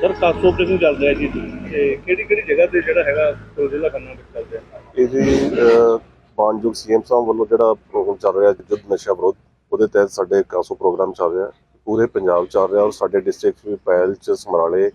Sir CASO operation ਚੱਲ ਰਿਹਾ ਜੀ? ਤੇ ਕਿਹੜੀ ਕਿਹੜੀ ਜਗ੍ਹਾ ਤੇ ਜਿਹੜਾ ਹੈਗਾ ਜ਼ਿਲ੍ਹਾ ਖੰਨਾ ਵਿੱਚ ਚੱਲ ਰਿਹਾ? ਇਹ ਜੀ ਅਹ, ਮਾਨਯੋਗ ਸੀਐਮ ਸਾਹਿਬ ਵੱਲੋਂ ਜਿਹੜਾ ਪ੍ਰੋਗਰਾਮ ਚੱਲ ਰਿਹਾ ਜੁੱਧ ਨਸ਼ਾ ਵਿਰੋਧ ਉਹਦੇ ਤਹਿਤ ਸਾਡੇ ਕਾਸੋ ਪ੍ਰੋਗਰਾਮ ਚੱਲ ਰਿਹਾ ਪੂਰੇ ਪੰਜਾਬ ਚੱਲ ਰਿਹਾ ਔਰ ਸਾਡੇ ਡਿਸਟ੍ਰਿਕਟ ਵੀ ਪੈਲ ਚ ਸਮਰਾਲੇ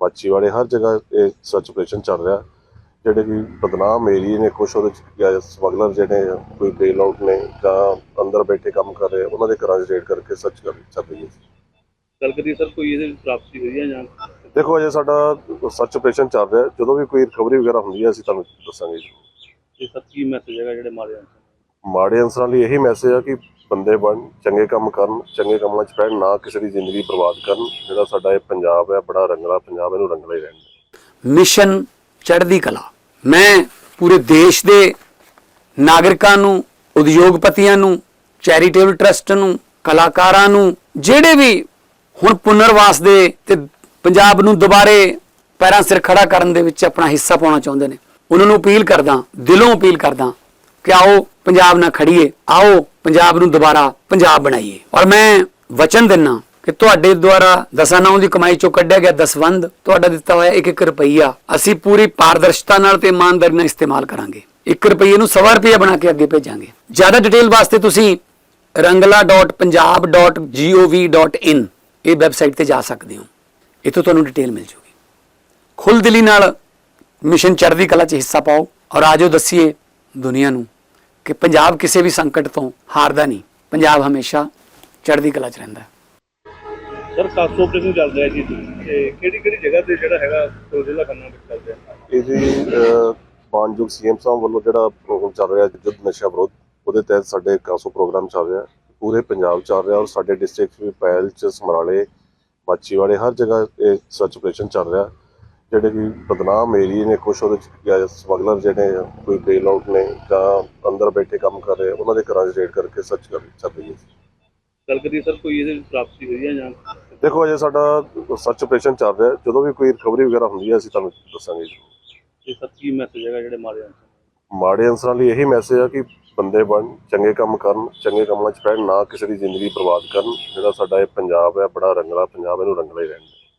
ਮਾਚੀਵਾੜੇ ਹਰ ਜਗ੍ਹਾ ਇਹ ਸਰਚ ਆਪਰੇਸ਼ਨ ਚੱਲ ਰਿਹਾ ਜਿਹੜੇ ਕਿ ਬਦਨਾਮ ਏਰੀਏ ਨੇ ਕੁਛ ਉਹਦੇ ਸਮਗਲਰ ਜਿਹੜੇ ਕੋਈ ਬੇਲ ਆਊਟ ਨੇ ਜਾਂ ਅੰਦਰ ਬੈਠੇ ਕੰਮ ਕਰ ਰਹੇ ਉਹਨਾਂ ਦੇ ਘਰਾਂ 'ਚ ਰੇਡ ਕਰਕੇ ਸਰਚ ਕਰ ਚੱਲ ਰਹੀ ਹੈ ਗੱਲ ਕਰੀਏ ਸਰ ਕੋਈ ਇਹਦੇ ਪ੍ਰਾਪਤੀ ਹੋਈ ਹੈ ਜਾਂ ਦੇਖੋ ਅਜੇ ਸਾਡਾ ਸਰਚ ਆਪਰੇਸ਼ਨ ਚੱਲ ਰਿਹਾ ਜਦੋਂ ਵੀ ਕੋਈ ਰਿਕਵਰੀ ਵਗੈਰਾ ਹੁੰਦੀ ਹੈ ਅਸੀਂ ਤੁਹਾਨੂੰ ਦੱਸਾਂਗੇ ਜੀ। ਇਹ ਸਰ ਕੀ ਮੈਸੇਜ ਹੈਗਾ ਜਿਹੜੇ ਮਾਰੇ ਹਨ ਮਾੜੇ ਅਨਸਰਾਂ ਲਈ ਇਹੀ ਮੈਸੇਜ ਆ ਕਿ ਬੰਦੇ ਬਣ ਚੰਗੇ ਕੰਮ ਕਰਨ ਚੰਗੇ ਕੰਮਾਂ 'ਚ ਪੈਣ ਨਾ ਕਿਸੇ ਦੀ ਜ਼ਿੰਦਗੀ ਬਰਬਾਦ ਕਰਨ। ਜਿਹੜਾ ਸਾਡਾ ਇਹ ਪੰਜਾਬ ਹੈ ਬੜਾ ਰੰਗਲਾ ਪੰਜਾਬ ਇਹਨੂੰ ਰੰਗਲਾ ਹੀ ਰਹਿਣ ਮਿਸ਼ਨ ਚੜ੍ਹਦੀ ਕਲਾ। ਮੈਂ ਪੂਰੇ ਦੇਸ਼ ਦੇ ਨਾਗਰਿਕਾਂ ਨੂੰ ਉਦਯੋਗਪਤੀਆਂ ਨੂੰ ਚੈਰੀਟੇਬਲ ਟਰਸਟ ਨੂੰ ਕਲਾਕਾਰਾਂ ਨੂੰ ਜਿਹੜੇ ਵੀ ਹੁਣ ਪੁਨਰਵਾਸ ਦੇ ਤੇ ਪੰਜਾਬ ਨੂੰ ਦੁਬਾਰੇ ਪੈਰਾਂ ਸਿਰ ਖੜਾ ਕਰਨ ਦੇ ਵਿੱਚ ਆਪਣਾ ਹਿੱਸਾ ਪਾਉਣਾ ਚਾਹੁੰਦੇ ਨੇ। ਉਹਨਾਂ ਨੂੰ ਅਪੀਲ ਕਰਦਾ, ਦਿਲੋਂ ਅਪੀਲ ਕਰਦਾ ਕਿ ਆਓ ਪੰਜਾਬ ਨਾਲ ਖੜੀਏ, ਆਓ ਪੰਜਾਬ ਨੂੰ ਦੁਬਾਰਾ ਪੰਜਾਬ ਬਣਾਈਏ। ਔਰ ਮੈਂ ਵਚਨ ਦਿੰਨਾ ਕਿ ਤੁਹਾਡੇ ਦੁਆਰਾ ਦਸਾਂ ਦੀ ਕਮਾਈ ਚੋਂ ਕੱਢਿਆ ਗਿਆ ਦਸਵੰਦ ਤੁਹਾਡਾ ਦਿੱਤਾ ਹੋਇਆ ਇੱਕ ਇੱਕ ਰੁਪਈਆ ਅਸੀਂ ਪੂਰੀ ਪਾਰਦਰਸ਼ਤਾ ਨਾਲ ਤੇ ਇਮਾਨਦਾਰੀ ਨਾਲ ਇਸਤੇਮਾਲ ਕਰਾਂਗੇ। 1 ਰੁਪਈਏ ਨੂੰ ਸਵਾ ਰੁਪਈਆ ਬਣਾ ਕੇ ਅੱਗੇ ਭੇਜਾਂਗੇ। ਜ਼ਿਆਦਾ ਡਿਟੇਲ ਵਾਸਤੇ ਤੁਸੀਂ rangla.punjab.gov.in ਇਹ ਵੈਬਸਾਈਟ ਤੇ ਜਾ ਸਕਦੇ ਹੋ। ਇੱਥੋਂ ਤੁਹਾਨੂੰ ਡਿਟੇਲ ਮਿਲ ਜੂਗੀ। ਖੁੱਲ ਦਿਲੀ ਨਾਲ ਮਿਸ਼ਨ ਚੜ੍ਹਦੀ ਕਲਾ 'ਚ ਹਿੱਸਾ ਪਾਓ ਔਰ ਆਜੋ ਦੱਸੀਏ ਦੁਨੀਆ ਨੂੰ ਕਿ ਪੰਜਾਬ ਕਿਸੇ ਵੀ ਸੰਕਟ ਤੋਂ ਹਾਰਦਾ ਨਹੀਂ। ਪੰਜਾਬ ਹਮੇਸ਼ਾ ਚੜ੍ਹਦੀ ਕਲਾ 'ਚ ਰਹਿੰਦਾ ਸਰ ਕਾਸੋ ਆਪਰੇਸ਼ਨ ਚੱਲ ਰਿਹਾ ਜੀ। ਤੇ ਕਿਹੜੀ ਕਿਹੜੀ ਜਗ੍ਹਾ ਤੇ ਜਿਹੜਾ ਹੈਗਾ ਜ਼ਿਲ੍ਹਾ ਖੰਨਾ ਵਿੱਚ ਚੱਲ ਰਿਹਾ ਇਹ ਜੀ ਅਹ, ਮਾਨਯੋਗ ਸੀਐਮ ਸਾਹਿਬ ਵੱਲੋਂ ਜਿਹੜਾ ਪ੍ਰੋਗਰਾਮ ਚੱਲ ਰਿਹਾ ਜੁੱਧ ਨਸ਼ਾ ਵਿਰੋਧ ਉਹਦੇ ਤਹਿਤ ਸਾਡੇ ਕਾਸੋ ਪ੍ਰੋਗਰਾਮ ਚੱਲ ਰਿਹਾ। ਪੂਰੇ ਪੰਜਾਬ ਚੱਲ ਰਿਹਾ ਔਰ ਸਾਡੇ ਡਿਸਟ੍ਰਿਕਟ ਵੀ ਪੈਲ ਚ ਸਮਰਾਲੇ ਮਾਚੀਵਾੜੇ ਹਰ ਜਗ੍ਹਾ ਇਹ ਸਰਚ ਆਪਰੇਸ਼ਨ ਚੱਲ ਰਿਹਾ। ਜਿਹੜੇ ਕਿ ਬਦਨਾਮ ਏਰੀਏ ਨੇ ਕੁਛ ਉਹਦੇ ਸਮਗਲਰ ਜਿਹੜੇ ਕੋਈ ਬੇਲ ਆਊਟ ਨੇ ਜਾਂ ਅੰਦਰ ਬੈਠੇ ਕੰਮ ਕਰ ਰਹੇ ਉਹਨਾਂ ਦੇ ਘਰਾਂ 'ਚ ਰੇਡ ਕਰਕੇ ਸਰਚ ਕਰ ਚੱਲ ਰਹੀ ਹੈ। ਗੱਲ ਸਰ ਕੋਈ ਇਹਦੇ ਵਿੱਚ ਪ੍ਰਾਪਤੀ ਹੋਈ ਹੈ ਜਾਂ? ਦੇਖੋ ਅਜੇ ਸਾਡਾ ਸਰਚ ਆਪਰੇਸ਼ਨ ਚੱਲ ਰਿਹਾ। ਜਦੋਂ ਵੀ ਕੋਈ ਰਿਕਵਰੀ ਵਗੈਰਾ ਹੁੰਦੀ ਹੈ ਅਸੀਂ ਤੁਹਾਨੂੰ ਦੱਸਾਂਗੇ ਜੀ। ਇਹ ਕੀ ਮੈਸੇਜ ਹੈਗਾ ਜਿਹੜੇ ਮਾਰੇ ਮਾੜੇ ਅਨਸਰਾਂ ਲਈ ਇਹੀ ਮੈਸੇਜ ਆ ਕਿ ਬੰਦੇ ਬਣ, ਚੰਗੇ ਕੰਮ ਕਰਨ, ਚੰਗੇ ਕੰਮਾਂ 'ਚ ਪੈਣ ਨਾ ਕਿਸੇ ਦੀ ਜ਼ਿੰਦਗੀ ਬਰਬਾਦ ਕਰਨ, ਜਿਹੜਾ ਸਾਡਾ ਇਹ ਪੰਜਾਬ ਹੈ, ਬੜਾ ਰੰਗਲਾ ਪੰਜਾਬ, ਇਹਨੂੰ ਰੰਗਲਾ ਹੀ ਰਹਿਣ